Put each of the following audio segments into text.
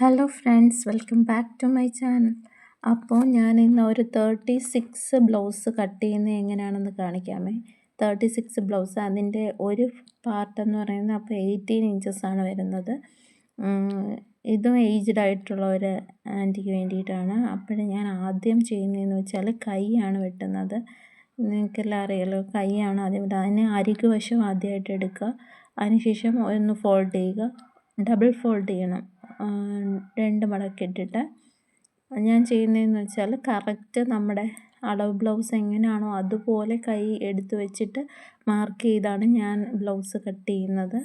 Hello friends welcome back to my channel അപ്പോൾ ഞാൻ ഇന്ന് ഒരു തേർട്ടി സിക്സ് ബ്ലൗസ് കട്ട് ചെയ്യുന്നത് എങ്ങനെയാണെന്ന് കാണിക്കാമേ. തേർട്ടി സിക്സ് ബ്ലൗസ് അതിന്റെ ഒരു പാർട്ട് എന്ന് പറയുന്നത് അപ്പോൾ എയ്റ്റീൻ ഇഞ്ചസാണ് വരുന്നത്. ഇതും ഏജ്ഡ് ആയിട്ടുള്ള ഒരു ആന്റിക്ക് വേണ്ടിയിട്ടാണ്. അപ്പോൾ ഞാൻ ആദ്യം ചെയ്യുന്നതെന്ന് വെച്ചാൽ കൈയാണ് വെട്ടുന്നത്. നിങ്ങൾക്കെല്ലാം അറിയാലോ കൈയാണ് ആദ്യം അതിന് അരികു വശം ആദ്യമായിട്ട് എടുക്കുക. അതിനുശേഷം ഒന്ന് ഫോൾഡ് ചെയ്യുക. ഡബിൾ ഫോൾഡ് ചെയ്യണം. രണ്ട് മടക്കിട്ടിട്ട് ഞാൻ ചെയ്യുന്നതെന്ന് വെച്ചാൽ കറക്റ്റ് നമ്മുടെ അളവ് ബ്ലൗസ് എങ്ങനെയാണോ അതുപോലെ കൈ എടുത്തു വെച്ചിട്ട് മാർക്ക് ചെയ്താണ് ഞാൻ ബ്ലൗസ് കട്ട് ചെയ്യുന്നത്.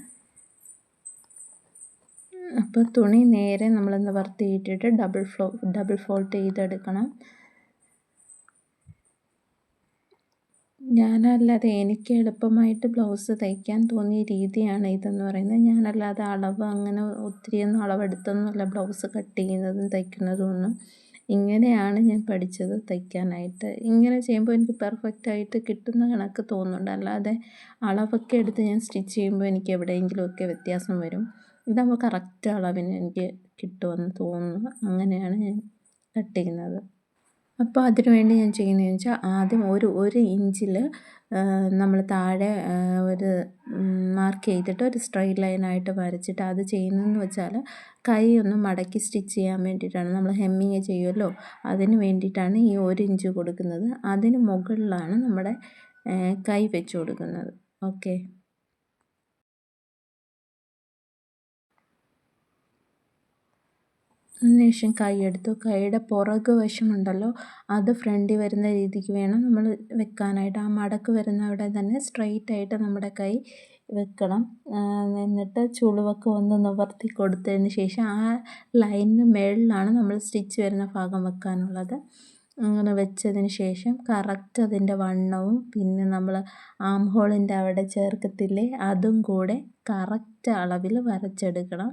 അപ്പോൾ തുണി നേരെ നമ്മൾ നിവർത്തിയിട്ടിട്ട് ഡബിൾ ഫ്ലോ ഡബിൾ ഫോൾഡ് ചെയ്തെടുക്കണം. ഞാനല്ലാതെ എനിക്ക് എളുപ്പമായിട്ട് ബ്ലൗസ് തയ്ക്കാൻ തോന്നിയ രീതിയാണ് ഇതെന്ന് പറയുന്നത്. ഞാനല്ലാതെ അളവ് അങ്ങനെ ഒത്തിരിയൊന്നും അളവെടുത്തൊന്നുമല്ല ബ്ലൗസ് കട്ട് ചെയ്യുന്നതും തയ്ക്കുന്നതും ഒന്നും ഇങ്ങനെയാണ് ഞാൻ പഠിച്ചത് തയ്ക്കാനായിട്ട്. ഇങ്ങനെ ചെയ്യുമ്പോൾ എനിക്ക് പെർഫെക്റ്റ് ആയിട്ട് കിട്ടുന്ന കണക്ക് തോന്നുന്നുണ്ട്. അല്ലാതെ അളവൊക്കെ എടുത്ത് ഞാൻ സ്റ്റിച്ച് ചെയ്യുമ്പോൾ എനിക്ക് എവിടെയെങ്കിലുമൊക്കെ വ്യത്യാസം വരും. ഇതാകുമ്പോൾ കറക്റ്റ് അളവിന് എനിക്ക് കിട്ടുമെന്ന് തോന്നുന്നു. അങ്ങനെയാണ് ഞാൻ കട്ട് ചെയ്യുന്നത്. അപ്പോൾ അതിന് വേണ്ടി ഞാൻ ചെയ്യുന്നതെന്ന് വെച്ചാൽ ആദ്യം ഒരു ഒരു ഇഞ്ചിൽ നമ്മൾ താഴെ ഒരു മാർക്ക് ചെയ്തിട്ട് ഒരു സ്ട്രെയിറ്റ് ലൈനായിട്ട് വരച്ചിട്ട് അത് ചെയ്യുന്നതെന്ന് വെച്ചാൽ കൈ ഒന്ന് മടക്കി സ്റ്റിച്ച് ചെയ്യാൻ വേണ്ടിയിട്ടാണ്. നമ്മൾ ഹെമ്മിങ് ചെയ്യുമല്ലോ അതിന് വേണ്ടിയിട്ടാണ് ഈ ഒരു ഇഞ്ച് കൊടുക്കുന്നത്. അതിന് മുകളിലാണ് നമ്മുടെ കൈ വെച്ച് കൊടുക്കുന്നത്. ഓക്കെ. അതിനുശേഷം കൈ എടുത്തു കൈയുടെ പുറക് വശമുണ്ടല്ലോ അത് ഫ്രണ്ടിൽ വരുന്ന രീതിക്ക് വേണം നമ്മൾ വെക്കാനായിട്ട്. ആ മടക്ക് വരുന്ന അവിടെ തന്നെ സ്ട്രെയിറ്റ് ആയിട്ട് നമ്മുടെ കൈ വെക്കണം. എന്നിട്ട് ചുളിവൊക്കെ ഒന്ന് നിവർത്തി കൊടുത്തതിന് ശേഷം ആ ലൈനിന് മുകളിലാണ് നമ്മൾ സ്റ്റിച്ച് വരുന്ന ഭാഗം വെക്കാനുള്ളത്. അങ്ങനെ വെച്ചതിന് ശേഷം കറക്റ്റ് അതിന്റെ വണ്ണവും പിന്നെ നമ്മൾ ആം ഹോളിന്റെ അവിടെ ചേർക്കത്തില്ലേ അതും കൂടെ കറക്റ്റ് അളവിൽ വരച്ചെടുക്കണം.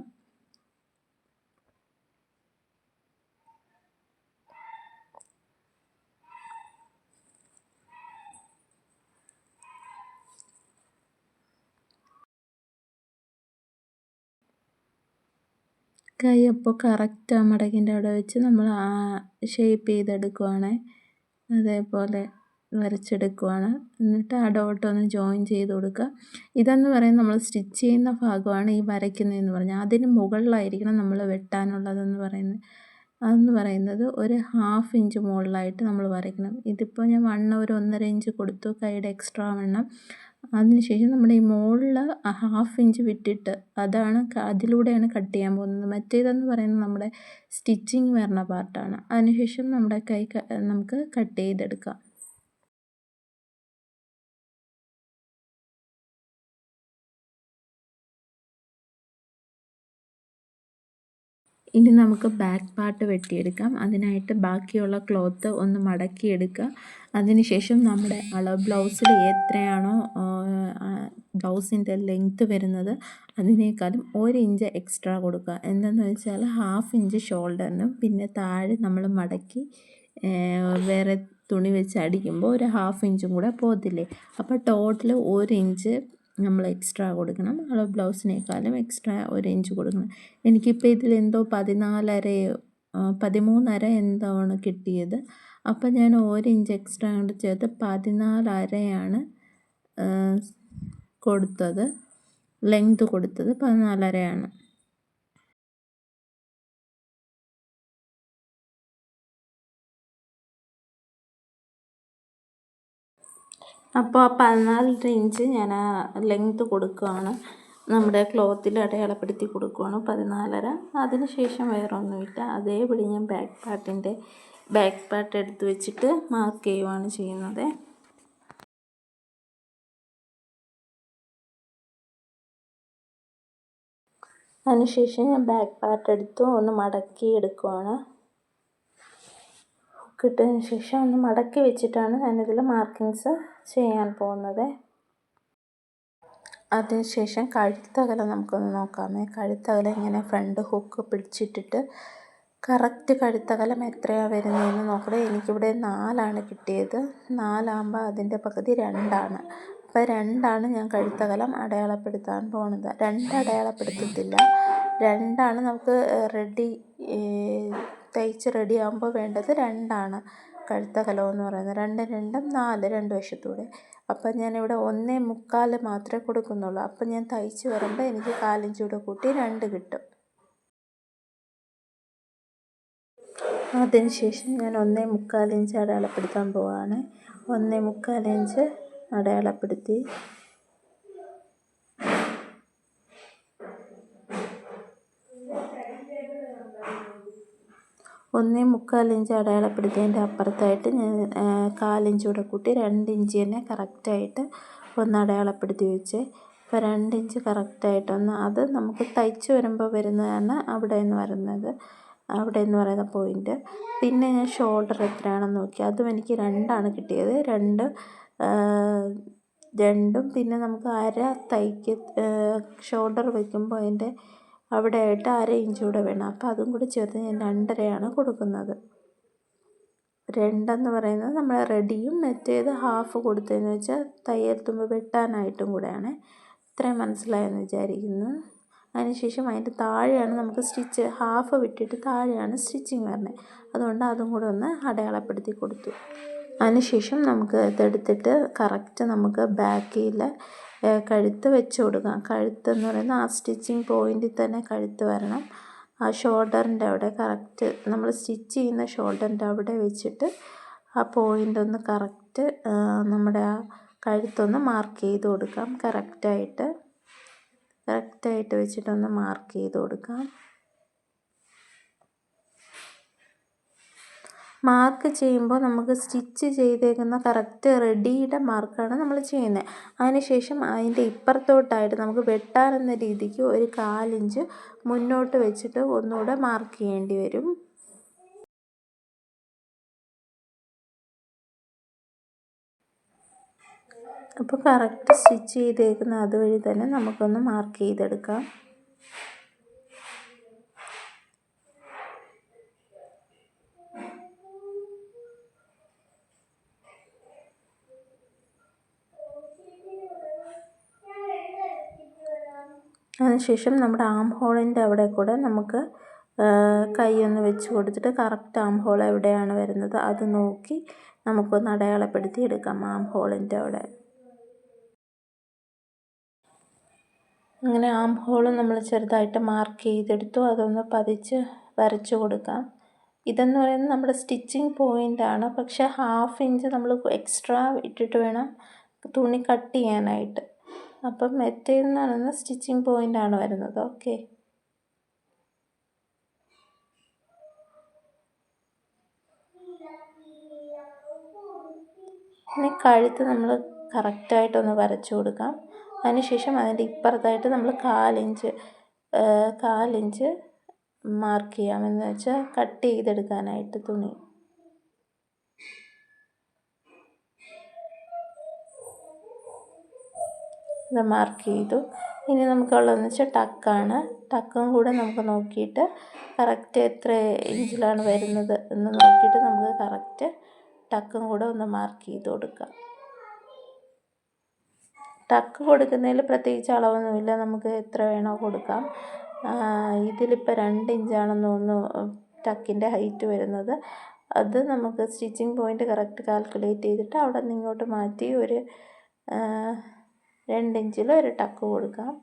കൈ അപ്പോൾ കറക്റ്റ് ആ മടക്കിന്റെ അവിടെ വെച്ച് നമ്മൾ ഷേപ്പ് ചെയ്തെടുക്കുവാണ്. അതേപോലെ വരച്ചെടുക്കുവാണ്. എന്നിട്ട് ആ ഡോട്ട് ഒന്ന് ജോയിൻ ചെയ്ത് കൊടുക്കുക. ഇതെന്ന് പറയുന്നത് നമ്മൾ സ്റ്റിച്ച് ചെയ്യുന്ന ഭാഗമാണ് ഈ വരയ്ക്കുന്നതെന്ന് പറഞ്ഞാൽ അതിന് മുകളിലായിരിക്കണം നമ്മൾ വെട്ടാനുള്ളതെന്ന് പറയുന്നത്. അതെന്ന് പറയുന്നത് ഒരു ഹാഫ് ഇഞ്ച് മുകളിലായിട്ട് നമ്മൾ വരയ്ക്കണം. ഇതിപ്പോൾ ഞാൻ വണ്ണം ഒരു ഒന്നര ഇഞ്ച് കൊടുത്തു. കൈയുടെ എക്സ്ട്രാ വണ്ണം. അതിനുശേഷം നമ്മുടെ ഈ മുകളിൽ ഹാഫ് ഇഞ്ച് വിട്ടിട്ട് അതാണ് അതിലൂടെയാണ് കട്ട് ചെയ്യാൻ പോകുന്നത്. മറ്റേതെന്ന് പറയുന്നത് നമ്മുടെ സ്റ്റിച്ചിങ് വരുന്ന പാർട്ടാണ് അതിനുശേഷം നമ്മുടെ കൈ നമുക്ക് കട്ട് ചെയ്തെടുക്കാം. ഇനി നമുക്ക് ബാക്ക് പാർട്ട് വെട്ടിയെടുക്കാം. അതിനായിട്ട് ബാക്കിയുള്ള ക്ലോത്ത് ഒന്ന് മടക്കിയെടുക്കുക. അതിനുശേഷം നമ്മുടെ അളവ് ബ്ലൗസിൽ എത്രയാണോ ബ്ലൗസിന്റെ ലെങ്ത്ത് വരുന്നത് അതിനേക്കാളും ഒരു ഇഞ്ച് എക്സ്ട്രാ കൊടുക്കുക. എന്തെന്ന് വെച്ചാൽ ഹാഫ് ഇഞ്ച് ഷോൾഡറിനും പിന്നെ താഴെ നമ്മൾ മടക്കി വേറെ തുണി വെച്ച് അടിക്കുമ്പോൾ ഒരു ഹാഫ് ഇഞ്ചും കൂടെ പോകത്തില്ലേ? അപ്പോൾ ടോട്ടൽ ഒരു ഇഞ്ച് നമ്മൾ എക്സ്ട്രാ കൊടുക്കണം. അളവ് ബ്ലൗസിനേക്കാളും എക്സ്ട്രാ ഒരു ഇഞ്ച് കൊടുക്കണം. എനിക്കിപ്പോൾ ഇതിൽ എന്തോ പതിനാലരയോ പതിമൂന്നര എന്തോ ആണ് കിട്ടിയത്. അപ്പം ഞാൻ ഒരു ഇഞ്ച് എക്സ്ട്രാ കൊണ്ട് ചേർത്ത് പതിനാലരയാണ് കൊടുത്തത്. ലെങ്ത് കൊടുത്തത് പതിനാലരയാണ്. അപ്പോൾ പതിനാലര ഇഞ്ച് ഞാൻ ആ ലെങ്ത് കൊടുക്കുകയാണ്. നമ്മുടെ ക്ലോത്തിൽ അടയാളപ്പെടുത്തി കൊടുക്കുകയാണ്. പതിനാലര. അതിന് ശേഷം വേറെ ഒന്നുമില്ല അതേപടി ഞാൻ ബാക്ക് പാർട്ടിന്റെ ബാക്ക് പാർട്ട് എടുത്ത് വെച്ചിട്ട് മാർക്ക് ചെയ്യുവാണ് ചെയ്യുന്നത്. അതിനുശേഷം ഞാൻ ബാക്ക് പാർട്ട് എടുത്ത്. ഒന്ന് മടക്കി എടുക്കുവാണ്. കിട്ടിയതിന് ശേഷം ഒന്ന് മടക്കി വെച്ചിട്ടാണ് ഞാനിതിൽ മാർക്കിങ്സ് ചെയ്യാൻ പോകുന്നത്. അതിനുശേഷം കഴുത്തകലം നമുക്കൊന്ന് നോക്കാമേ. കഴുത്തകലം ഇങ്ങനെ ഫ്രണ്ട് ഹുക്ക് പിടിച്ചിട്ടിട്ട് കറക്റ്റ് കഴുത്തകലം എത്രയാണ് വരുന്നതെന്ന് നോക്കണേ. എനിക്കിവിടെ നാലാണ് കിട്ടിയത്. നാലാകുമ്പോൾ അതിന്റെ പകുതി രണ്ടാണ്. അപ്പോൾ രണ്ടാണ് ഞാൻ കഴുത്തകലം അടയാളപ്പെടുത്താൻ പോണത്. രണ്ട് അടയാളപ്പെടുത്തത്തില്ല. രണ്ടാണ് നമുക്ക് റെഡി തയ്ച്ച് റെഡി ആകുമ്പോൾ വേണ്ടത് രണ്ടാണ്. കഴുത്തകലം എന്ന് പറയുന്നത്. രണ്ട് രണ്ടും നാല് രണ്ട് വശത്തൂടെ. അപ്പം ഞാനിവിടെ ഒന്നേ മുക്കാൽ മാത്രമേ കൊടുക്കുന്നുള്ളൂ. അപ്പം ഞാൻ തയ്ച്ച് വരുമ്പോൾ എനിക്ക് കാലിഞ്ച് കൂടെ കൂട്ടി രണ്ട് കിട്ടും. അതിനുശേഷം ഞാൻ ഒന്നേ മുക്കാൽ ഇഞ്ച് അടയാളപ്പെടുത്താൻ പോവാണ്. ഒന്നേ മുക്കാൽ ഇഞ്ച് അടയാളപ്പെടുത്തി ഒന്നേ മുക്കാൽ ഇഞ്ച് അടയാളപ്പെടുത്തിയതിന്റെ അപ്പുറത്തായിട്ട് ഞാൻ കാലിഞ്ച് കൂടെ കൂട്ടി രണ്ട് ഇഞ്ച് തന്നെ കറക്റ്റായിട്ട് ഒന്ന് അടയാളപ്പെടുത്തി വെച്ച്. ഇപ്പോൾ രണ്ട് ഇഞ്ച് കറക്റ്റായിട്ടൊന്ന് അത് നമുക്ക് തയ്ച്ച് വരുമ്പോൾ വരുന്നതാണ് അവിടെ നിന്ന് വരുന്നത് അവിടെ എന്ന് പറയുന്ന പോയിന്റ് പിന്നെ ഞാൻ ഷോൾഡർ എത്രയാണെന്ന് നോക്കി. അതും എനിക്ക് രണ്ടാണ് കിട്ടിയത്. രണ്ട് രണ്ടും പിന്നെ നമുക്ക് അര തയ്ക്ക് ഷോൾഡർ വയ്ക്കുമ്പോൾ അതിന്റെ അവിടെ ആയിട്ട് അര ഇഞ്ച് കൂടെ വേണം. അപ്പോൾ അതും കൂടി ചേർത്ത് ഞാൻ രണ്ടരയാണ് കൊടുക്കുന്നത്. രണ്ടെന്ന് പറയുന്നത് നമ്മൾ റെഡിയും മറ്റേത് ഹാഫ് കൊടുത്തതെന്ന് വെച്ചാൽ തയ്യൽ തുമ്പ് വെട്ടാനായിട്ടും കൂടെയാണ്. ഇത്രയും മനസ്സിലായെന്ന് വിചാരിക്കുന്നു. അതിനുശേഷം അതിന്റെ താഴെയാണ് നമുക്ക് സ്റ്റിച്ച് ഹാഫ് വിട്ടിട്ട് താഴെയാണ് സ്റ്റിച്ചിങ് വരണേ അതുകൊണ്ട് അതും കൂടെ ഒന്ന് അടയാളപ്പെടുത്തി കൊടുത്തു. അതിനുശേഷം നമുക്ക് ഇതെടുത്തിട്ട് കറക്റ്റ് നമുക്ക് ബാക്കിൽ കഴുത്ത് വെച്ച് കൊടുക്കാം കഴുത്ത് എന്ന് പറയുന്നത് ആ സ്റ്റിച്ചിങ് പോയിന്റിൽ തന്നെ കഴുത്ത് വരണം. ആ ഷോൾഡറിന്റെ അവിടെ കറക്റ്റ് നമ്മൾ സ്റ്റിച്ച് ചെയ്യുന്ന ഷോൾഡറിന്റെ അവിടെ വെച്ചിട്ട് ആ പോയിന്റ് ഒന്ന് കറക്റ്റ് നമ്മുടെ ആ കഴുത്തൊന്ന് മാർക്ക് ചെയ്ത് കൊടുക്കാം. കറക്റ്റായിട്ട് കറക്റ്റായിട്ട് വെച്ചിട്ടൊന്ന് മാർക്ക് ചെയ്ത് കൊടുക്കാം. മാർക്ക് ചെയ്യുമ്പോൾ നമുക്ക് സ്റ്റിച്ച് ചെയ്തേക്കുന്ന കറക്റ്റ് റെഡിയുടെ മാർക്കാണ് നമ്മൾ ചെയ്യുന്നത്. അതിനുശേഷം അതിന്റെ ഇപ്പുറത്തോട്ടായിട്ട് നമുക്ക് വെട്ടാനെന്ന രീതിക്ക് ഒരു കാലിഞ്ച് മുന്നോട്ട് വെച്ചിട്ട് ഒന്നുകൂടെ മാർക്ക് ചെയ്യേണ്ടി വരും. അപ്പോൾ കറക്റ്റ് സ്റ്റിച്ച് ചെയ്തേക്കുന്ന അതുവഴി തന്നെ നമുക്കൊന്ന് മാർക്ക് ചെയ്തെടുക്കാം. അതിനുശേഷം നമ്മുടെ ആം ഹോളിന്റെ അവിടെ കൂടെ നമുക്ക് കൈ ഒന്ന് വെച്ച് കൊടുത്തിട്ട് കറക്റ്റ് ആം ഹോൾ എവിടെയാണ് വരുന്നത് അത് നോക്കി നമുക്കൊന്ന് അടയാളപ്പെടുത്തി എടുക്കാം ആം ഹോളിന്റെ അവിടെ. അങ്ങനെ ആം ഹോൾ നമ്മൾ ചെറുതായിട്ട് മാർക്ക് ചെയ്തെടുത്തു അതൊന്ന് പതിച്ച് വരച്ചു കൊടുക്കാം. ഇതെന്ന് പറയുന്നത് നമ്മുടെ സ്റ്റിച്ചിങ് പോയിന്റാണ് പക്ഷേ ഹാഫ് ഇഞ്ച് നമ്മൾ എക്സ്ട്രാ ഇട്ടിട്ട് വേണം തുണി കട്ട് ചെയ്യാനായിട്ട്. അപ്പം മെറ്റയിൽ നിന്ന് പറയുന്ന സ്റ്റിച്ചിങ് ആണ് വരുന്നത്. ഓക്കെ ഇനി കഴുത്ത് നമ്മൾ കറക്റ്റായിട്ടൊന്ന് വരച്ചു കൊടുക്കാം. അതിനുശേഷം അതിന്റെ ഇപ്പുറത്തായിട്ട് നമ്മൾ കാലിഞ്ച് കാലിഞ്ച് മാർക്ക് ചെയ്യാം. എന്ന് വെച്ചാൽ കട്ട് ചെയ്തെടുക്കാനായിട്ട് തുണി. ഇത് മാർക്ക് ചെയ്തു. ഇനി നമുക്കുള്ളതെന്ന് വെച്ചാൽ ടക്കാണ് ടക്കും കൂടെ നമുക്ക് നോക്കിയിട്ട് കറക്റ്റ് എത്ര ഇഞ്ചിലാണ് വരുന്നത് എന്ന് നോക്കിയിട്ട് നമുക്ക് കറക്റ്റ് ടക്കും കൂടെ ഒന്ന് മാർക്ക് ചെയ്ത് കൊടുക്കാം. ടക്ക് കൊടുക്കുന്നതിൽ പ്രത്യേകിച്ച് അളവൊന്നുമില്ല. നമുക്ക് എത്ര വേണോ കൊടുക്കാം. ഇതിലിപ്പോൾ രണ്ട് ഇഞ്ചാണെന്ന് തോന്നുന്നു ടക്കിന്റെ ഹൈറ്റ് വരുന്നത്. അത് നമുക്ക് സ്റ്റിച്ചിങ് പോയിന്റ് കറക്റ്റ് കാൽക്കുലേറ്റ് ചെയ്തിട്ട് അവിടെ നിന്ന് ഇങ്ങോട്ട് മാറ്റി ഒരു രണ്ട് ഇഞ്ചിൽ ഒരു ടക്ക് കൊടുക്കാം.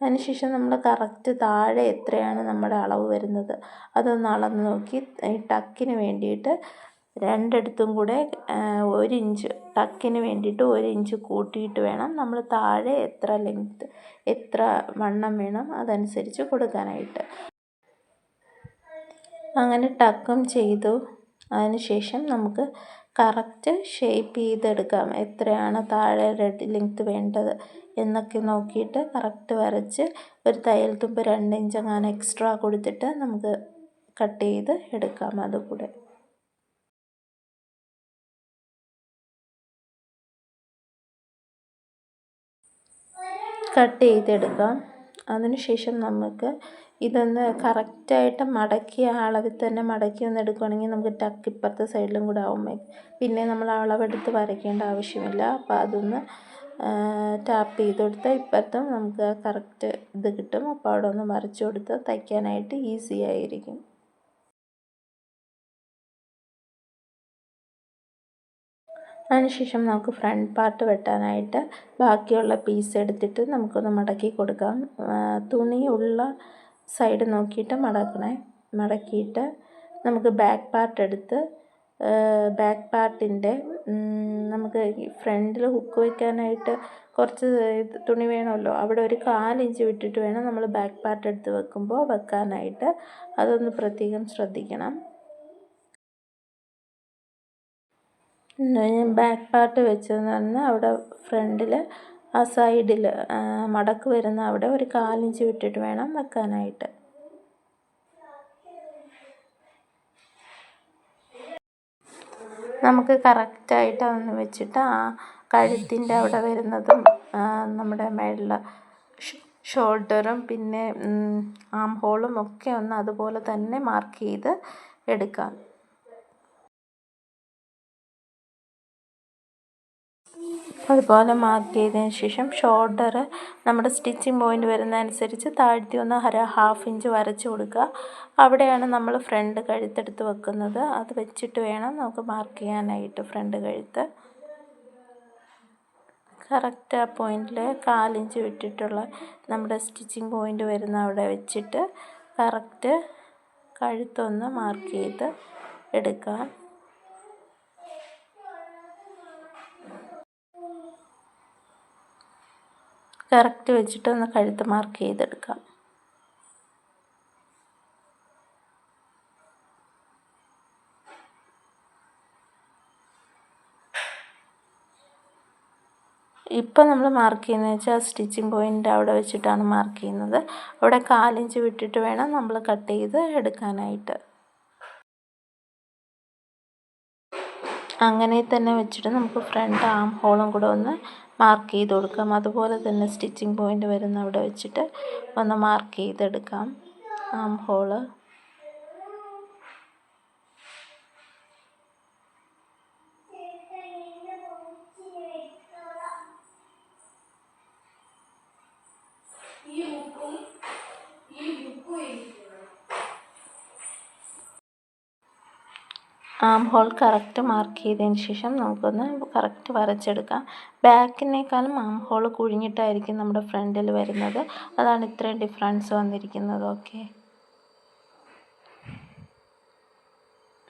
അതിനുശേഷം നമ്മൾ കറക്റ്റ് താഴെ എത്രയാണ് നമ്മുടെ അളവ് വരുന്നത് അതൊന്ന് അളന്ന് നോക്കി ടക്കിന് വേണ്ടിയിട്ട് രണ്ടിടത്തും കൂടെ ഒരു ഇഞ്ച് ടക്കിന് വേണ്ടിയിട്ട് ഒരു ഇഞ്ച് കൂട്ടിയിട്ട് വേണം നമ്മൾ താഴെ എത്ര ലെങ്ത്ത് എത്ര വണ്ണം വേണം അതനുസരിച്ച് കൊടുക്കാനായിട്ട്. അങ്ങനെ ടക്കും ചെയ്തു. അതിനുശേഷം നമുക്ക് കറക്റ്റ് ഷേപ്പ് ചെയ്തെടുക്കാം. എത്രയാണ് താഴെ റെഡ് ലെങ്ത് വേണ്ടത് എന്നൊക്കെ നോക്കിയിട്ട് കറക്റ്റ് വരച്ച് ഒരു തയ്യൽ തുമ്പ് രണ്ട് ഇഞ്ച് അങ്ങനെ എക്സ്ട്രാ കൊടുത്തിട്ട് നമുക്ക് കട്ട് ചെയ്ത് എടുക്കാം അതുകൂടെ. കട്ട് ചെയ്തെടുക്കാം. അതിനുശേഷം നമുക്ക് ഇതൊന്ന് കറക്റ്റായിട്ട് മടക്കി ആ അളവിൽ തന്നെ മടക്കി ഒന്ന് എടുക്കുകയാണെങ്കിൽ നമുക്ക് ടക്ക് ഇപ്പുറത്തെ സൈഡിലും കൂടെ ആവും. പിന്നെ നമ്മൾ അളവെടുത്ത് വരയ്ക്കേണ്ട ആവശ്യമില്ല. അപ്പോൾ അതൊന്ന് ടാപ്പ് ചെയ്ത് കൊടുത്താൽ ഇപ്പുറത്തും നമുക്ക് കറക്റ്റ് ഇത് കിട്ടും. അപ്പോൾ അവിടെ ഒന്ന് മറിച്ച് കൊടുത്ത് തയ്ക്കാനായിട്ട് ഈസി ആയിരിക്കും. അതിനുശേഷം നമുക്ക് ഫ്രണ്ട് പാർട്ട് വെട്ടാനായിട്ട് ബാക്കിയുള്ള പീസ് എടുത്തിട്ട് നമുക്കൊന്ന് മടക്കി കൊടുക്കാം. തുണിയുള്ള സൈഡ് നോക്കിയിട്ട് മടക്കണേ. മടക്കിയിട്ട് നമുക്ക് ബാക്ക് പാർട്ട് എടുത്ത് ബാക്ക് പാർട്ടിന്റെ നമുക്ക് ഫ്രണ്ടിൽ ഹുക്ക് വയ്ക്കാനായിട്ട് കുറച്ച് തുണി വേണമല്ലോ. അവിടെ ഒരു കാലിഞ്ച് വിട്ടിട്ട് വേണം നമ്മൾ ബാക്ക് പാർട്ട് എടുത്ത് വെക്കുമ്പോൾ വെക്കാനായിട്ട്. അതൊന്ന് പ്രത്യേകം ശ്രദ്ധിക്കണം. ബാക്ക് പാർട്ട് വെച്ചതെന്ന് പറഞ്ഞാൽ അവിടെ ഫ്രണ്ടിൽ ആ സൈഡിൽ മടക്ക് വരുന്ന അവിടെ ഒരു കാലിഞ്ച് വിട്ടിട്ട് വേണം വെക്കാനായിട്ട്. നമുക്ക് കറക്റ്റായിട്ട് അതൊന്ന് വെച്ചിട്ട് ആ കഴുത്തിന്റെ അവിടെ വരുന്നതും നമ്മുടെ മേളിൽ ഷോൾഡറും പിന്നെ ആം ഹോളും ഒക്കെ ഒന്ന് അതുപോലെ തന്നെ മാർക്ക് ചെയ്ത് എടുക്കാം. അതുപോലെ മാർക്ക് ചെയ്തതിന് ശേഷം ഷോൾഡർ നമ്മുടെ സ്റ്റിച്ചിങ് പോയിന്റ് വരുന്നതനുസരിച്ച് താഴ്ത്തി ഒന്ന് അര ഹാഫ് ഇഞ്ച് വരച്ച് കൊടുക്കുക. അവിടെയാണ് നമ്മൾ ഫ്രണ്ട് കഴുത്തെടുത്ത് വെക്കുന്നത്. അത് വെച്ചിട്ട് വേണം നമുക്ക് മാർക്ക് ചെയ്യാനായിട്ട് ഫ്രണ്ട് കഴുത്ത്. കറക്റ്റ് ആ പോയിന്റിൽ കാലിഞ്ച് വിട്ടിട്ടുള്ള നമ്മുടെ സ്റ്റിച്ചിങ് പോയിന്റ് വരുന്ന അവിടെ വെച്ചിട്ട് കറക്റ്റ് കഴുത്തൊന്ന് മാർക്ക് ചെയ്ത് എടുക്കാം. കറക്റ്റ് വെച്ചിട്ട് ഒന്ന് കഴുത്ത് മാർക്ക് ചെയ്തെടുക്കാം. ഇപ്പം നമ്മൾ മാർക്ക് ചെയ്യുന്നത് വെച്ചാൽ സ്റ്റിച്ചിങ് പോയിന്റ് അവിടെ വെച്ചിട്ടാണ് മാർക്ക് ചെയ്യുന്നത്. അവിടെ കാലിഞ്ച് വിട്ടിട്ട് വേണം നമ്മൾ കട്ട് ചെയ്ത് എടുക്കാനായിട്ട്. അങ്ങനെ തന്നെ വെച്ചിട്ട് നമുക്ക് ഫ്രണ്ട് ആം ഹോളും കൂടെ ഒന്ന് മാർക്ക് ചെയ്ത് കൊടുക്കാം അതുപോലെ തന്നെ സ്റ്റിച്ചിങ് പോയിന്റ് വരുന്ന അവിടെ വെച്ചിട്ട് ഒന്ന് മാർക്ക് ചെയ്തെടുക്കാം. Armhole arm hole correct mark ചെയ്തതിന് ശേഷം നമുക്കൊന്ന് കറക്റ്റ് വരച്ചെടുക്കാം. ബാക്കിനേക്കാളും ആം ഹോൾ കുഴിഞ്ഞിട്ടായിരിക്കും നമ്മുടെ ഫ്രണ്ടിൽ വരുന്നത്. അതാണ് ഇത്രയും ഡിഫറൻസ് വന്നിരിക്കുന്നത് ഓക്കെ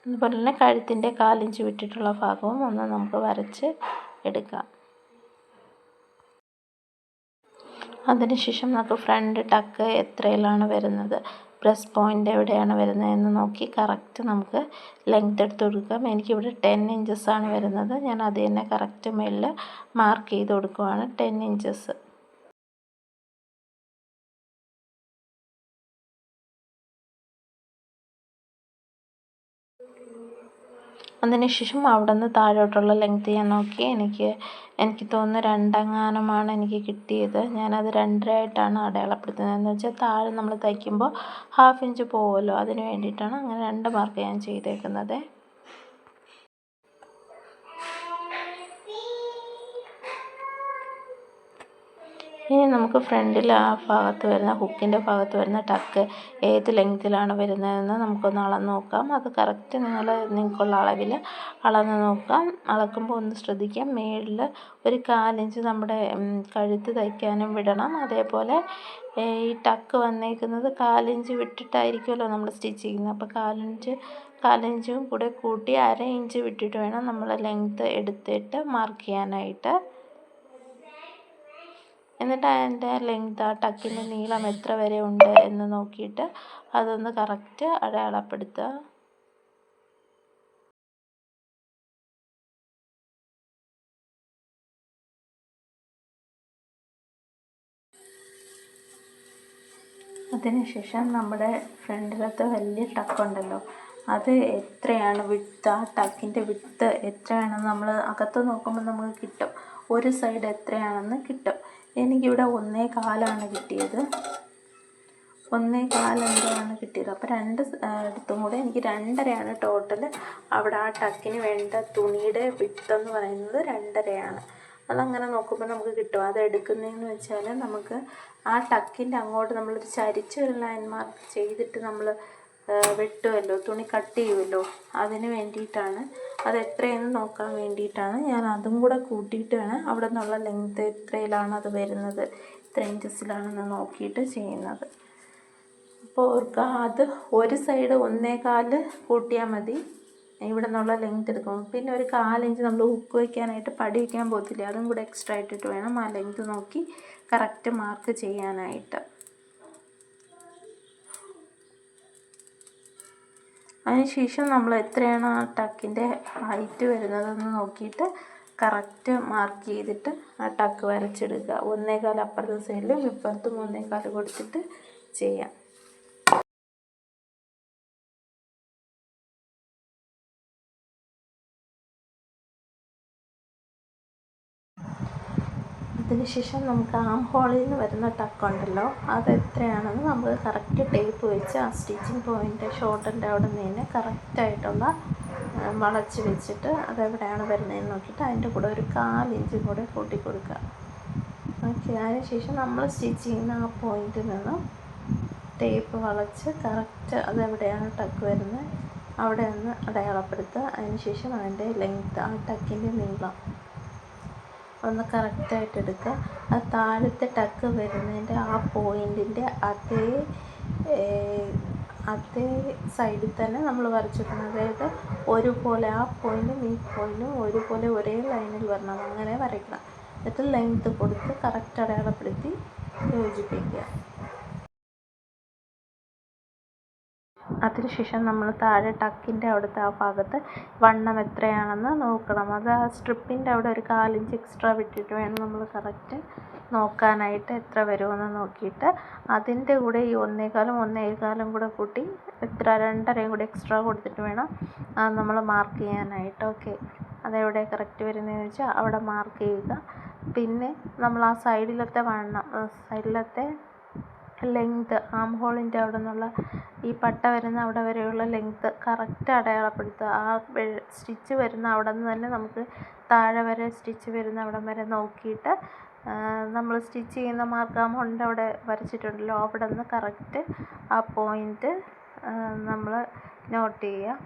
അതുപോലെ തന്നെ കഴുത്തിന്റെ കാലിഞ്ച് വിട്ടിട്ടുള്ള ഭാഗവും ഒന്ന് നമുക്ക് വരച്ച് എടുക്കാം. അതിനുശേഷം നമുക്ക് ഫ്രണ്ട് ടക്ക് എത്രയിലാണ് വരുന്നത്? പ്ലസ് പോയിന്റ് എവിടെയാണ് വരുന്നതെന്ന് നോക്കി കറക്റ്റ് നമുക്ക് ലെങ്ത് എടുത്ത് കൊടുക്കാം. എനിക്കിവിടെ ടെൻ ആണ് വരുന്നത്. ഞാൻ അത് തന്നെ കറക്റ്റ് മേളിൽ മാർക്ക് ചെയ്ത് കൊടുക്കുവാണ്. ടെൻ ഇഞ്ചസ് അതിനുശേഷം അവിടെ നിന്ന് താഴോട്ടുള്ള ലെങ്ത് ഞാൻ നോക്കി. എനിക്ക് എനിക്ക് തോന്നുന്നു രണ്ടെങ്ങാനുമാണ് എനിക്ക് കിട്ടിയത്. ഞാനത് രണ്ടരയായിട്ടാണ് അടയാളപ്പെടുത്തുന്നത് എന്ന് വെച്ചാൽ താഴെ നമ്മൾ തയ്ക്കുമ്പോൾ ഹാഫ് ഇഞ്ച് പോകുമല്ലോ അതിന് വേണ്ടിയിട്ടാണ് അങ്ങനെ രണ്ട് മാർക്ക് ഞാൻ ചെയ്തേക്കുന്നത്. ഇനി നമുക്ക് ഫ്രണ്ടിൽ ആ ഭാഗത്ത് വരുന്ന ഹുക്കിന്റെ ഭാഗത്ത് വരുന്ന ടക്ക് ഏത് ലെങ്തിലാണ് വരുന്നതെന്ന് നമുക്കൊന്ന് അളന്ന് നോക്കാം. അത് കറക്റ്റ് നിങ്ങൾ നിങ്ങൾക്കുള്ള അളവിൽ അളന്ന് നോക്കാം. അളക്കുമ്പോൾ ഒന്ന് ശ്രദ്ധിക്കാം. മേളിൽ ഒരു കാലിഞ്ച് നമ്മുടെ കഴുത്ത് തയ്ക്കാനും വിടണം. അതേപോലെ ഈ ടക്ക് വന്നേക്കുന്നത് കാലിഞ്ച് വിട്ടിട്ടായിരിക്കുമല്ലോ നമ്മൾ സ്റ്റിച്ച് ചെയ്യുന്നത്. അപ്പോൾ കാലിഞ്ച് കാലിഞ്ചും കൂടെ കൂട്ടി അര ഇഞ്ച് വിട്ടിട്ട് വേണം നമ്മൾ ലെങ്ത്ത് എടുത്തിട്ട് മാർക്ക് ചെയ്യാനായിട്ട്. എന്നിട്ട് അതിന്റെ ലെങ്ത് ആ ടക്കിന്റെ നീളം എത്ര വരെ ഉണ്ട് എന്ന് നോക്കിയിട്ട് അതൊന്ന് കറക്റ്റ് അടയാളപ്പെടുത്തുക. അതിനുശേഷം നമ്മുടെ ഫ്രണ്ടിലത്തെ വലിയ ടക്കുണ്ടല്ലോ അത് എത്രയാണ് വിട്ട് ആ ടക്കിന്റെ വിട്ട് എത്രയാണെന്ന് നമ്മൾ അകത്ത് നോക്കുമ്പോൾ നമുക്ക് കിട്ടും. ഒരു സൈഡ് എത്രയാണെന്ന് കിട്ടും. എനിക്കിവിടെ ഒന്നേ കാലാണ് കിട്ടിയത്. ഒന്നേ കാലെന്താണ് കിട്ടിയത്. അപ്പോൾ രണ്ട് എടുത്തും കൂടെ എനിക്ക് രണ്ടരയാണ് ടോട്ടൽ അവിടെ ആ ടക്കിന് വേണ്ട തുണിയുടെ വിട്ടെന്ന് പറയുന്നത് രണ്ടരയാണ്. അതങ്ങനെ നോക്കുമ്പോൾ നമുക്ക് കിട്ടും. അത് എടുക്കുന്നതെന്ന് വെച്ചാൽ നമുക്ക് ആ ടക്കിന്റെ അങ്ങോട്ട് നമ്മളൊരു ചരിച്ച് ഒരു ലൈൻ മാർക്ക് ചെയ്തിട്ട് നമ്മൾ വെട്ടുമല്ലോ തുണി കട്ട് ചെയ്യുമല്ലോ അതിന് വേണ്ടിയിട്ടാണ്. അത് എത്രയെന്ന് നോക്കാൻ വേണ്ടിയിട്ടാണ്. ഞാൻ അതും കൂടെ കൂട്ടിയിട്ടാണ് അവിടെ നിന്നുള്ള ലെങ്ത് എത്രയിലാണ് അത് വരുന്നത് എത്ര ഇഞ്ചസിലാണെന്ന് നോക്കിയിട്ട് ചെയ്യുന്നത്. അപ്പോൾ ഓർക്കുക അത് ഒരു സൈഡ് ഒന്നേകാൽ കൂട്ടിയാൽ മതി. ഇവിടെ നിന്നുള്ള ലെങ്ത് എടുക്കും പിന്നെ ഒരു കാലിഞ്ച് നമ്മൾ ഹുക്ക് വയ്ക്കാനായിട്ട് പടി വയ്ക്കാൻ പോകത്തില്ല അതും കൂടെ എക്സ്ട്രാ ഇട്ടിട്ട് വേണം ആ ലെങ്ത് നോക്കി കറക്റ്റ് മാർക്ക് ചെയ്യാനായിട്ട്. അതിനുശേഷം നമ്മൾ എത്രയാണ് ആ ടക്കിന്റെ ഹൈറ്റ് വരുന്നതെന്ന് നോക്കിയിട്ട് കറക്റ്റ് മാർക്ക് ചെയ്തിട്ട് ആ ടക്ക് വരച്ചെടുക്കുക. ഒന്നേകാൽ അപ്പുറത്തെ സൈഡിലും ഇപ്പുറത്തും ഒന്നേകാൽ കൊടുത്തിട്ട് ചെയ്യാം. അതിനുശേഷം നമുക്ക് ആം ഹോളിൽ നിന്ന് വരുന്ന ടക്ക് ഉണ്ടല്ലോ അത് എത്രയാണെന്ന് നമുക്ക് കറക്റ്റ് ടേപ്പ് വെച്ച് ആ സ്റ്റിച്ചിങ് പോയിന്റ് ഷോർട്ടിന്റെ അവിടെ നിന്ന് കറക്റ്റായിട്ടുള്ള വളച്ച് വെച്ചിട്ട് അതെവിടെയാണ് വരുന്നതെന്ന് നോക്കിയിട്ട് അതിന്റെ കൂടെ ഒരു കാലിഞ്ച് കൂടെ കൂട്ടി കൊടുക്കുക. ഓക്കെ അതിനുശേഷം നമ്മൾ സ്റ്റിച്ച് ചെയ്യുന്ന ആ പോയിന്റിൽ നിന്ന് ടേപ്പ് വളച്ച് കറക്റ്റ് അതെവിടെയാണ് ടക്ക് വരുന്നത് അവിടെ നിന്ന് അടയാളപ്പെടുത്തുക. അതിനുശേഷം അതിന്റെ ലെങ്ത്ത് ആ ടക്കിന്റെ നീളം. ഒന്ന് കറക്റ്റായിട്ട് എടുക്കുക. ആ താഴത്തെ ടക്ക് വരുന്നതിന്റെ ആ പോയിന്റിന്റെ അതേ അതേ സൈഡിൽ തന്നെ നമ്മൾ വരച്ചിട്ടുണ്ട് അതായത് ഒരുപോലെ ആ പോയിന്റും ഈ പോയിന്റും ഒരുപോലെ ഒരേ ലൈനിൽ വരണം. അങ്ങനെ വരയ്ക്കണം. എന്നിട്ട് ലെങ്ത്ത് കൊടുത്ത് കറക്റ്റ് അടയാളപ്പെടുത്തി യോജിപ്പിക്കുക. അതിനുശേഷം നമ്മൾ താഴെ ടക്കിന്റെ അവിടുത്തെ ആ ഭാഗത്ത് വണ്ണം എത്രയാണെന്ന് നോക്കണം. അത് ആ സ്ട്രിപ്പിന്റെ അവിടെ ഒരു കാലിഞ്ച് എക്സ്ട്രാ വിട്ടിട്ട് വേണം നമ്മൾ കറക്റ്റ് നോക്കാനായിട്ട് എത്ര വരുമെന്ന് നോക്കിയിട്ട് അതിന്റെ കൂടെ ഈ ഒന്നേകാലും ഒന്നേകാലും കൂടെ കൂട്ടി എത്ര രണ്ടരയും കൂടി എക്സ്ട്രാ കൊടുത്തിട്ട് വേണം അത് നമ്മൾ മാർക്ക് ചെയ്യാനായിട്ട്. ഓക്കെ. അതെവിടെ കറക്റ്റ് വരുന്നതെന്ന് വെച്ചാൽ അവിടെ മാർക്ക് ചെയ്യുക. പിന്നെ നമ്മൾ ആ സൈഡിലത്തെ വണ്ണം സൈഡിലത്തെ ലെങ്ത് ആം ഹോളിന്റെ അവിടെ നിന്നുള്ള ഈ പട്ട വരുന്ന അവിടെ വരെയുള്ള ലെങ്ത് കറക്റ്റ് അടയാളപ്പെടുത്തുക. ആ സ്റ്റിച്ച് വരുന്ന അവിടെ നിന്ന് തന്നെ നമുക്ക് താഴെ വരെ സ്റ്റിച്ച് വരുന്ന അവിടം വരെ നോക്കിയിട്ട് നമ്മൾ സ്റ്റിച്ച് ചെയ്യുന്ന മാർക്ക് ആം ഹോളിന്റെ അവിടെ വരച്ചിട്ടുണ്ടല്ലോ അവിടെ നിന്ന് കറക്റ്റ് ആ പോയിന്റ് നമ്മൾ നോട്ട് ചെയ്യുക.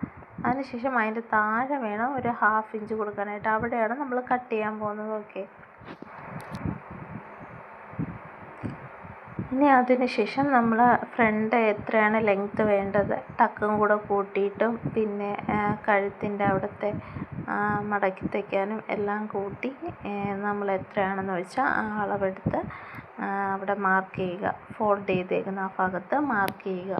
അതിനുശേഷം അതിന്റെ താഴെ വേണം ഒരു ഹാഫ് ഇഞ്ച് കൊടുക്കാനായിട്ട്. അവിടെയാണ് നമ്മൾ കട്ട് ചെയ്യാൻ പോകുന്നത്. ഓക്കെ ഇനി അതിന് ശേഷം നമ്മൾ ഫ്രണ്ട് എത്രയാണ് ലെങ്ത്ത് വേണ്ടത്? ടക്കും കൂടെ കൂട്ടിയിട്ടും പിന്നെ കഴുത്തിന്റെ അവിടുത്തെ മടക്കി തയ്ക്കാനും എല്ലാം കൂട്ടി നമ്മൾ എത്രയാണെന്ന് വെച്ചാൽ ആ അളവെടുത്ത് അവിടെ മാർക്ക് ചെയ്യുക. ഫോൾഡ് ചെയ്തേക്കുന്ന ആ ഭാഗത്ത് മാർക്ക് ചെയ്യുക.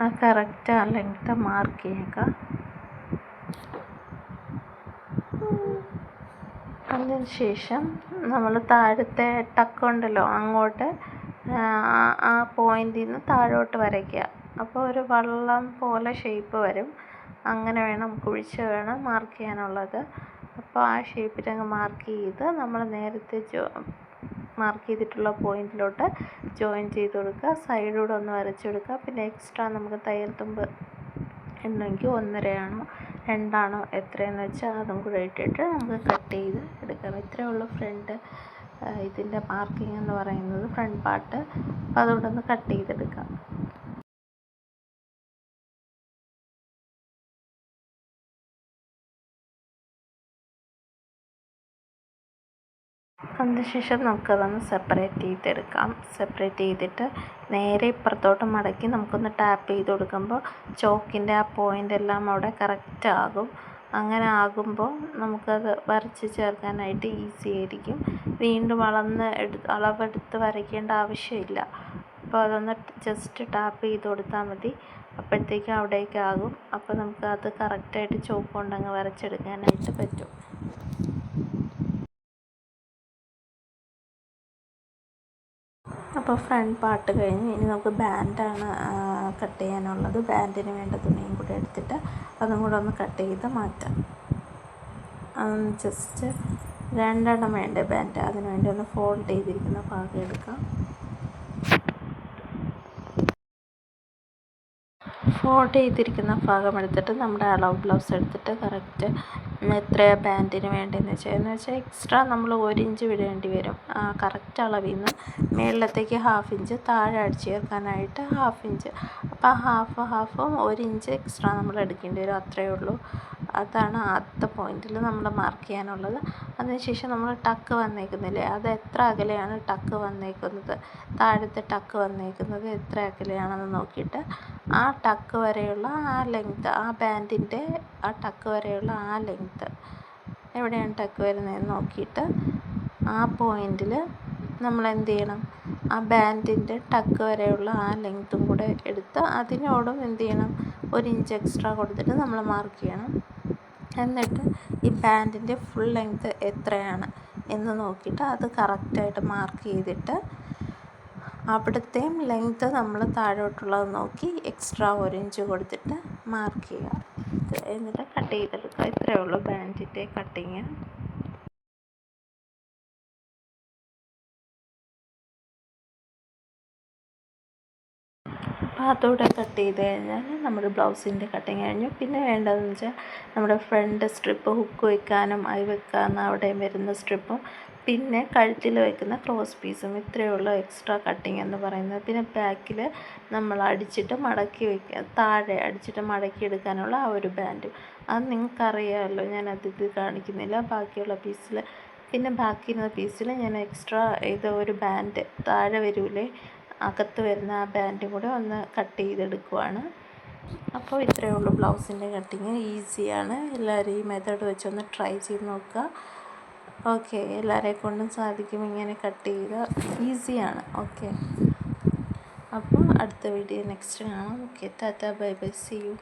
ആ കറക്റ്റ് ആ ലെങ്ത്ത് മാർക്ക് ചെയ്യുക. അതിന് ശേഷം നമ്മൾ താഴത്തെ ടക്കുണ്ടല്ലോ അങ്ങോട്ട് ആ പോയിന്റിൽ നിന്ന് താഴോട്ട് വരയ്ക്കുക. അപ്പോൾ ഒരു വള്ളം പോലെ ഷേപ്പ് വരും. അങ്ങനെ വേണം കുഴിച്ച് വേണം മാർക്ക് ചെയ്യാനുള്ളത്. അപ്പോൾ ആ ഷേപ്പിലങ്ങ് മാർക്ക് ചെയ്ത് നമ്മൾ നേരത്തെ ജോ മാർക്ക് ചെയ്തിട്ടുള്ള പോയിന്റിലോട്ട് ജോയിൻ ചെയ്ത് കൊടുക്കുക. സൈഡിലൂടെ ഒന്ന് വരച്ചെടുക്കുക പിന്നെ എക്സ്ട്രാ നമുക്ക് തയ്യൽ തുമ്പ് ഉണ്ടെങ്കിൽ ഒന്നരയാണോ രണ്ടാണോ എത്രയെന്ന് വെച്ചാൽ അതും കൂടെ ഇട്ടിട്ട് നമുക്ക് കട്ട് ചെയ്ത് എടുക്കാം ഇത്രയേ ഉള്ളൂ ഫ്രണ്ട് ഇതിന്റെ മാർക്കിംഗ് എന്ന് പറയുന്നത് ഫ്രണ്ട് പാർട്ട് അപ്പോൾ അതുകൊണ്ട് ഒന്ന് കട്ട് ചെയ്തെടുക്കാം. അതിനുശേഷം നമുക്കതൊന്ന് സെപ്പറേറ്റ് ചെയ്തെടുക്കാം. സെപ്പറേറ്റ് ചെയ്തിട്ട് നേരെ ഇപ്പുറത്തോട്ട് മടക്കി നമുക്കൊന്ന് ടാപ്പ് ചെയ്ത് കൊടുക്കുമ്പോൾ ചോക്കിന്റെ ആ പോയിന്റ് എല്ലാം അവിടെ കറക്റ്റ് ആകും. അങ്ങനെ ആകുമ്പോൾ നമുക്കത് വരച്ച് ചേർക്കാനായിട്ട് ഈസി ആയിരിക്കും. വീണ്ടും അളന്ന് അളവെടുത്ത് വരയ്ക്കേണ്ട ആവശ്യമില്ല. അപ്പോൾ അതൊന്ന് ജസ്റ്റ് ടാപ്പ് ചെയ്ത് കൊടുത്താൽ മതി. അപ്പോഴത്തേക്കും അവിടേക്കാകും അപ്പോൾ നമുക്ക് അത് കറക്റ്റായിട്ട് ചോപ്പ് കൊണ്ടങ്ങ് വരച്ചെടുക്കാനായിട്ട് പറ്റും. അപ്പോൾ ഫ്രണ്ട് പാർട്ട് കഴിഞ്ഞ് ഇനി നമുക്ക് ബാൻഡാണ് കട്ട് ചെയ്യാനുള്ളത് പാന്റിന് വേണ്ട തുണിയും കൂടെ എടുത്തിട്ട് അതും കൂടെ ഒന്ന് കട്ട് ചെയ്ത് മാറ്റാം. ജസ്റ്റ് രണ്ടെണ്ണം വേണ്ടേ പാന്റ് അതിന് വേണ്ടി ഒന്ന് ഫോൾഡ് ചെയ്തിരിക്കുന്ന ഭാഗം എടുക്കാം. ഫോൾഡ് ചെയ്തിരിക്കുന്ന ഭാഗം എടുത്തിട്ട് നമ്മുടെ അളവ് ബ്ലൗസ് എടുത്തിട്ട് കറക്റ്റ് എത്രയാണ് പാന്റിന് വേണ്ടതെന്ന് വെച്ചാൽ എന്ന് വെച്ചാൽ എക്സ്ട്രാ നമ്മൾ ഒരു ഇഞ്ച് വിടേണ്ടി വരും. ആ കറക്റ്റ് അളവിൽ നിന്ന് മേളിലത്തേക്ക് ഹാഫ് ഇഞ്ച് താഴെ അടിച്ച് ചേർക്കാനായിട്ട് ഹാഫ് ഇഞ്ച് അപ്പോൾ ആ ഹാഫ് ഹാഫും ഒരു ഇഞ്ച് എക്സ്ട്രാ നമ്മൾ എടുക്കേണ്ടി വരും അത്രയേ ഉള്ളൂ. അതാണ് ആദ്യത്തെ പോയിന്റിൽ നമ്മൾ മാർക്ക് ചെയ്യാനുള്ളത്. അതിനുശേഷം നമ്മൾ ടക്ക് വന്നേക്കുന്നില്ലേ? അത് എത്ര അകലെയാണ് ടക്ക് വന്നേക്കുന്നത്? താഴത്തെ ടക്ക് വന്നേക്കുന്നത് എത്ര അകലെയാണെന്ന് നോക്കിയിട്ട് ആ ടക്ക് വരെയുള്ള ആ ലെങ്ത്ത് ആ പാന്റിന്റെ ആ ടക്ക് വരെയുള്ള ആ ലെങ്ത്ത് എവിടെയാണ് ടക്ക് വരുന്നതെന്ന് നോക്കിയിട്ട് ആ പോയിന്റിൽ നമ്മൾ എന്ത് ചെയ്യണം? ആ ബാൻഡിന്റെ ടക്ക് വരെയുള്ള ആ ലെങ്ത്തും കൂടെ എടുത്ത് അതിനോടും എന്ത് ചെയ്യണം? ഒരു ഇഞ്ച് എക്സ്ട്രാ കൊടുത്തിട്ട് നമ്മൾ മാർക്ക് ചെയ്യണം. എന്നിട്ട് ഈ ബാൻഡിന്റെ ഫുൾ ലെങ്ത്ത് എത്രയാണ് എന്ന് നോക്കിയിട്ട് അത് കറക്റ്റായിട്ട് മാർക്ക് ചെയ്തിട്ട് അവിടുത്തെയും ലെങ്ത്ത് നമ്മൾ താഴോട്ടുള്ളത് നോക്കി എക്സ്ട്രാ ഒരു ഇഞ്ച് കൊടുത്തിട്ട് മാർക്ക് ചെയ്യുക. എന്നിട്ട് കട്ട് ചെയ്തെടുക്കുക. ഇത്രയേ ഉള്ളൂ. ബാൻഡിന്റെ കട്ടിങ് അപ്പോൾ അതോടെ കട്ട് ചെയ്ത് കഴിഞ്ഞാൽ നമ്മുടെ ബ്ലൗസിന്റെ കട്ടിങ് കഴിഞ്ഞു. പിന്നെ വേണ്ടതെന്ന് വെച്ചാൽ നമ്മുടെ ഫ്രണ്ട് സ്ട്രിപ്പ് ഹുക്ക് വയ്ക്കാനും അത് വെക്കാൻ അവിടെയും വരുന്ന സ്ട്രിപ്പും പിന്നെ കഴുത്തിൽ വയ്ക്കുന്ന ക്രോസ് പീസും ഇത്രയേ ഉള്ളൂ എക്സ്ട്രാ കട്ടിങ് എന്ന് പറയുന്നത്. പിന്നെ ബാക്കിൽ നമ്മൾ അടിച്ചിട്ട് മടക്കി വയ്ക്കുക താഴെ അടിച്ചിട്ട് മടക്കി എടുക്കാനുള്ള ആ ഒരു ബാൻഡ് അത് നിങ്ങൾക്കറിയാമല്ലോ ഞാൻ ഇത് കാണിക്കുന്നില്ല. ബാക്കിയുള്ള പീസിൽ പിന്നെ ബാക്കിയുള്ള പീസിൽ ഞാൻ എക്സ്ട്രാ ഇത് ഒരു ബാൻഡ് താഴെ വരൂലേ അകത്ത് വരുന്ന ആ ബാൻഡും കൂടെ ഒന്ന് കട്ട് ചെയ്തെടുക്കുവാണ്. അപ്പോൾ ഇത്രയേ ഉള്ളൂ ബ്ലൗസിന്റെ കട്ടിങ് ഈസിയാണ് എല്ലാവരും ഈ മെത്തേഡ് വെച്ചൊന്ന് ട്രൈ ചെയ്ത് നോക്കുക. ഓക്കെ എല്ലാവരെ കൊണ്ടും സാധിക്കും. ഇങ്ങനെ കട്ട് ചെയ്യുക ഈസിയാണ്. ഓക്കെ. അപ്പോൾ അടുത്ത വീഡിയോ നെക്സ്റ്റ് കാണാം. Okay tata bye bye. See you